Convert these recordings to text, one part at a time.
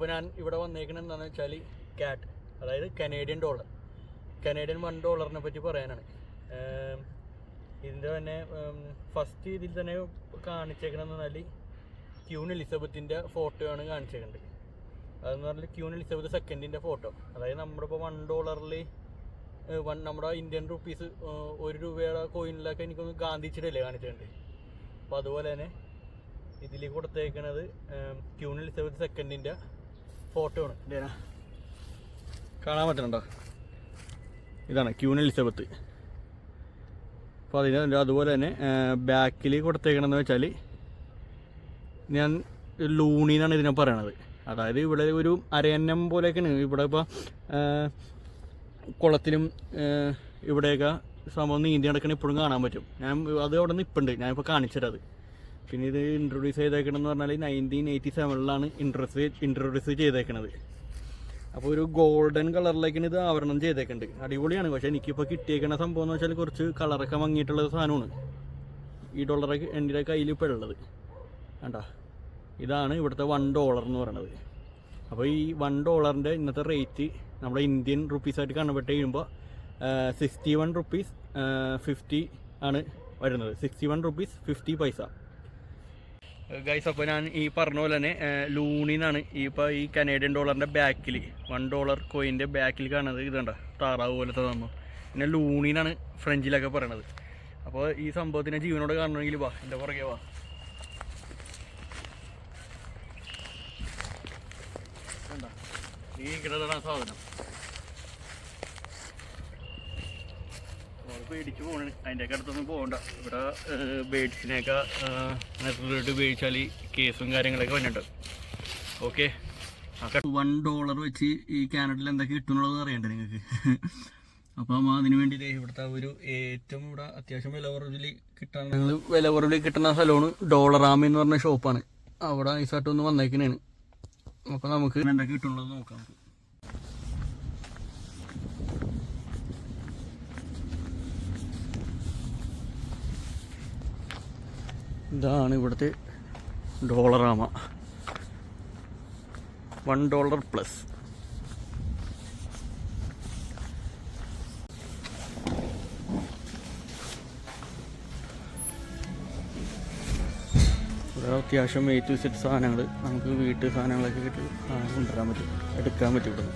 അപ്പോൾ ഞാൻ ഇവിടെ വന്നേക്കുന്നത് എന്താണെന്ന് വെച്ചാൽ ക്യാറ്റ് അതായത് കനേഡിയൻ ഡോളർ കനേഡിയൻ വൺ ഡോളറിനെ പറ്റി പറയാനാണ്. ഇതിന്റെ തന്നെ ഫസ്റ്റ് ഇതിൽ തന്നെ കാണിച്ചേക്കണമെന്ന് പറഞ്ഞാൽ ക്യൂൺ എലിസബത്തിന്റെ ഫോട്ടോയാണ് കാണിച്ചേക്കുന്നത് അതെന്ന് പറഞ്ഞാൽ ക്യൂൺ എലിസബത്ത് സെക്കൻഡിന്റെ ഫോട്ടോ അതായത് നമ്മുടെ ഇപ്പോൾ വൺ ഡോളറിൽ വൺ നമ്മുടെ ഇന്ത്യൻ റുപ്പീസ് ഒരു രൂപയുടെ കോയിനിലൊക്കെ എനിക്കൊന്ന് ഗാന്ധിച്ചിയുടെ അല്ലേ കാണിച്ചിട്ടുണ്ട് അപ്പോൾ അതുപോലെ തന്നെ ഇതിൽ കൊടുത്തേക്കണത് ക്യൂൺ എലിസബത്ത് സെക്കൻഡിന്റെ ഫോട്ടോ കാണാൻ പറ്റുന്നുണ്ടോ? ഇതാണ് ക്യൂൺ എലിസബത്ത്. അപ്പോൾ അതിന് അതുപോലെ തന്നെ ബാക്കിൽ കൊടുത്തേക്കണമെന്ന് വെച്ചാൽ ഞാൻ ലൂണി എന്നാണ് ഇതിനെ പറയണത്. അതായത് ഇവിടെ ഒരു അരയന്നം പോലെയൊക്കെയാണ്. ഇവിടെ ഇപ്പോൾ കുളത്തിലും ഇവിടെയൊക്കെ സംഭവം നീന്തി നടക്കണ ഇപ്പോഴും കാണാൻ പറ്റും. ഞാൻ അത് അവിടെ നിന്ന് ഇപ്പുണ്ട് ഞാനിപ്പോൾ കാണിച്ചത് പിന്നെ ഇത് ഇൻട്രൊഡ്യൂസ് ചെയ്തേക്കണമെന്ന് പറഞ്ഞാൽ നയന്റീൻ എയ്റ്റി സെവനിലാണ് ഇൻട്രസ് ഇൻട്രൊഡ്യൂസ് ചെയ്തേക്കണത്. അപ്പോൾ ഒരു ഗോൾഡൻ കളറിലേക്കാണ് ഇത് ആവരണം ചെയ്തേക്കുന്നുണ്ട് അടിപൊളിയാണ്. പക്ഷേ എനിക്കിപ്പോൾ കിട്ടിയേക്കുന്ന സംഭവം എന്ന് വെച്ചാൽ കുറച്ച് കളറൊക്കെ മങ്ങിയിട്ടുള്ള സാധനമാണ്. ഈ ഡോളറൊക്കെ എന്റെ കയ്യിൽ ഇപ്പോൾ ഉള്ളത്. കണ്ടാ? ഇതാണ് ഇവിടുത്തെ വൺ ഡോളർ എന്ന് പറയുന്നത് അപ്പോൾ ഈ വൺ ഡോളറിന്റെ ഇന്നത്തെ റേറ്റ് നമ്മുടെ ഇന്ത്യൻ റുപ്പീസായിട്ട് കൺവേർട്ട് ചെയ്യുമ്പോൾ സിക്സ്റ്റി വൺ റുപ്പീസ് ഫിഫ്റ്റി ആണ് വരുന്നത്. Sixty one rupees fifty paise guys അപ്പോൾ ഞാൻ ഈ പറഞ്ഞ പോലെ തന്നെ ലൂണിന്നാണ് ഈ ഇപ്പോൾ ഈ കനേഡിയൻ ഡോളറിന്റെ ബാക്കിൽ വൺ ഡോളർ കോയിന്റെ ബാക്കിൽ കാണുന്നത് ഇതുണ്ട താറാവ് പോലത്തെ സംഭവം. പിന്നെ ലൂണിന്നാണ് ഫ്രഞ്ചിലൊക്കെ പറയണത്. അപ്പോൾ ഈ സംഭവത്തിനെ ജീവനോട് കാണണമെങ്കിൽ വാ എന്റെ പുറകെ വാ. ഈ കിടന്ന സാധനം. പേടിച്ച് പോകണം അതിന്റെ ഒക്കെ അടുത്തൊന്നും പോകണ്ട ഇവിടെ ബേഡ്സിനെയൊക്കെ നെറ്റിലിട്ട് ഉപയോഗിച്ചാൽ കേസും കാര്യങ്ങളൊക്കെ വന്നിട്ടുണ്ട്. ഓക്കെ. വൺ ഡോളർ വെച്ച് ഈ കാനഡയിൽ എന്തൊക്കെ കിട്ടുന്നുള്ളത് അറിയണ്ടേ നിങ്ങൾക്ക്? അപ്പം അതിന് വേണ്ടിയിട്ട് ഇവിടുത്തെ ഒരു ഏറ്റവും ഇവിടെ അത്യാവശ്യം വില കുറവിൽ കിട്ടാൻ ഞങ്ങൾ വില കുറവിൽ കിട്ടുന്ന സ്ഥലമാണ് ഡോളറാമി എന്ന് പറഞ്ഞ ഷോപ്പാണ് അവിടെ ഐസായിട്ട് ഒന്ന് വന്നേക്കണേണ്. അപ്പം നമുക്ക് എന്തൊക്കെ കിട്ടുന്നുള്ളത് നോക്കാം നമുക്ക്. ഇതാണ് ഇവിടുത്തെ ഡോളറാമ. വൺ ഡോളർ പ്ലസ് അത്യാവശ്യം എ ടു സെറ്റ് സാധനങ്ങൾ നമുക്ക് വീട്ടിൽ സാധനങ്ങളൊക്കെ കിട്ടി. സാധനം കൊണ്ടുവരാൻ പറ്റും. എടുക്കാൻ പറ്റും ഇവിടെ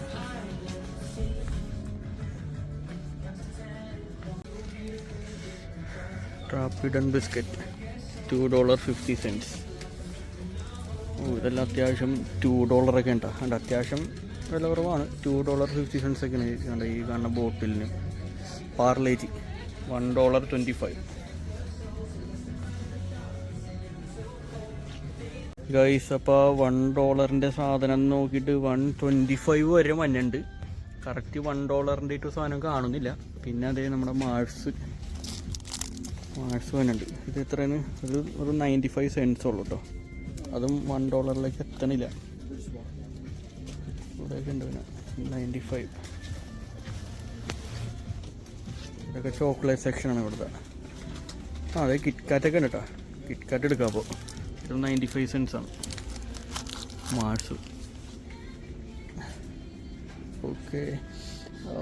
ട്രാപ്പിഡൻ biscuit two dollar fifty cents ഓ ഇതെല്ലാം അത്യാവശ്യം ടു ഡോളറൊക്കെ ഉണ്ടോ? അതുകൊണ്ട് അത്യാവശ്യം വില കുറവാണ്. ടു ഡോളർ ഫിഫ്റ്റി സെന്റ്സ് ഒക്കെയാണ് കണ്ട ഈ കാണുന്ന ബോട്ടിലിന്. Parle G one dollar twenty five guys അപ്പോൾ വൺ ഡോളറിന്റെ സാധനം നോക്കിയിട്ട് വൺ ട്വന്റി ഫൈവ് വരെ മഞ്ഞുണ്ട്. കറക്റ്റ് വൺ ഡോളറിന്റെ ഇട്ട് സാധനം കാണുന്നില്ല. പിന്നെ അതേ നമ്മുടെ മാഴ്സ് മാഴ്സ് വന്നുണ്ട് ഇത് എത്രയാണ്? ഒരു ഒരു നയന്റി ഫൈവ് സെൻസ് ഉള്ളൂ കേട്ടോ അതും വൺ ഡോളറിലേക്ക് എത്തണില്ല. ഇവിടെയൊക്കെ ഉണ്ട് പിന്നെ. നയന്റി ഫൈവ് ഇതൊക്കെ ചോക്ലേറ്റ് സെക്ഷനാണ് ഇവിടുത്തെ. ആ അതെ കിറ്റ്കാറ്റൊക്കെ ഉണ്ട് കേട്ടോ കിറ്റ്കാറ്റ് എടുക്കാം അപ്പോൾ ഇത് നയന്റി ഫൈവ് ആണ്. മാർസ്. ഓക്കെ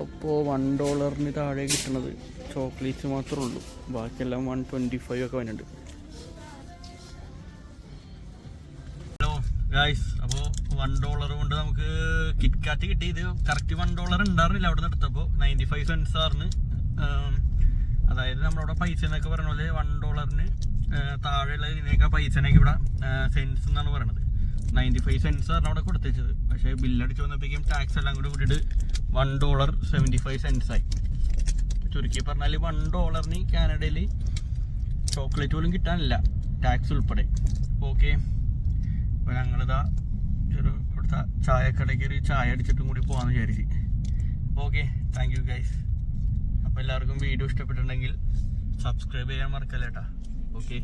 അപ്പോൾ വൺ ഡോളറിന് താഴെ കിട്ടുന്നത് ചോക്ലേറ്റ്സ് മാത്രമേ ഉള്ളൂ. ബാക്കിയെല്ലാം വൺ ട്വന്റി ഫൈവ് ഒക്കെ വരുന്നുണ്ട് ഹലോ ഗായ്സ് അപ്പോൾ വൺ ഡോളർ കൊണ്ട് നമുക്ക് കിറ്റ്കാറ്റ് കിട്ടി ഇത് കറക്റ്റ് വൺ ഡോളർ ഉണ്ടായിരുന്നില്ല അവിടെ നിന്ന് എടുത്തപ്പോൾ നയന്റി ഫൈവ് സെൻസ് ആറിന് അതായത് നമ്മളവിടെ പൈസ എന്നൊക്കെ പറഞ്ഞ പോലെ വൺ ഡോളറിന് താഴെയുള്ള ഇതിനേക്കാൾ പൈസനൊക്കെ ഇവിടെ സെൻസ് എന്നാണ് പറയണത്. നയന്റി ഫൈവ് സെൻസ് ആണ് അവിടെ കൊടുത്തേച്ചത്. പക്ഷേ ബില്ലടിച്ച് വന്നപ്പോഴേക്കും ടാക്സ് എല്ലാം കൂടി കൂട്ടിയിട്ട് വൺ ഡോളർ സെവന്റി ഫൈവ് ആയി. ചുരുക്കി പറഞ്ഞാൽ വൺ ഡോളറിന് കാനഡയിൽ ചോക്ലേറ്റ് പോലും കിട്ടാനില്ല ടാക്സ് ഉൾപ്പെടെ. ഓക്കെ അപ്പോൾ ഞങ്ങളിതാ ഒരു ഇവിടുത്തെ ചായക്കടയ്ക്ക് ഒരു ചായ അടിച്ചിട്ടും കൂടി പോകാമെന്ന് വിചാരിച്ച്. ഓക്കെ താങ്ക് യു ഗൈസ് അപ്പോൾ എല്ലാവർക്കും വീഡിയോ ഇഷ്ടപ്പെട്ടിട്ടുണ്ടെങ്കിൽ സബ്സ്ക്രൈബ് ചെയ്യാൻ മറക്കല്ലേട്ടാ ഓക്കെ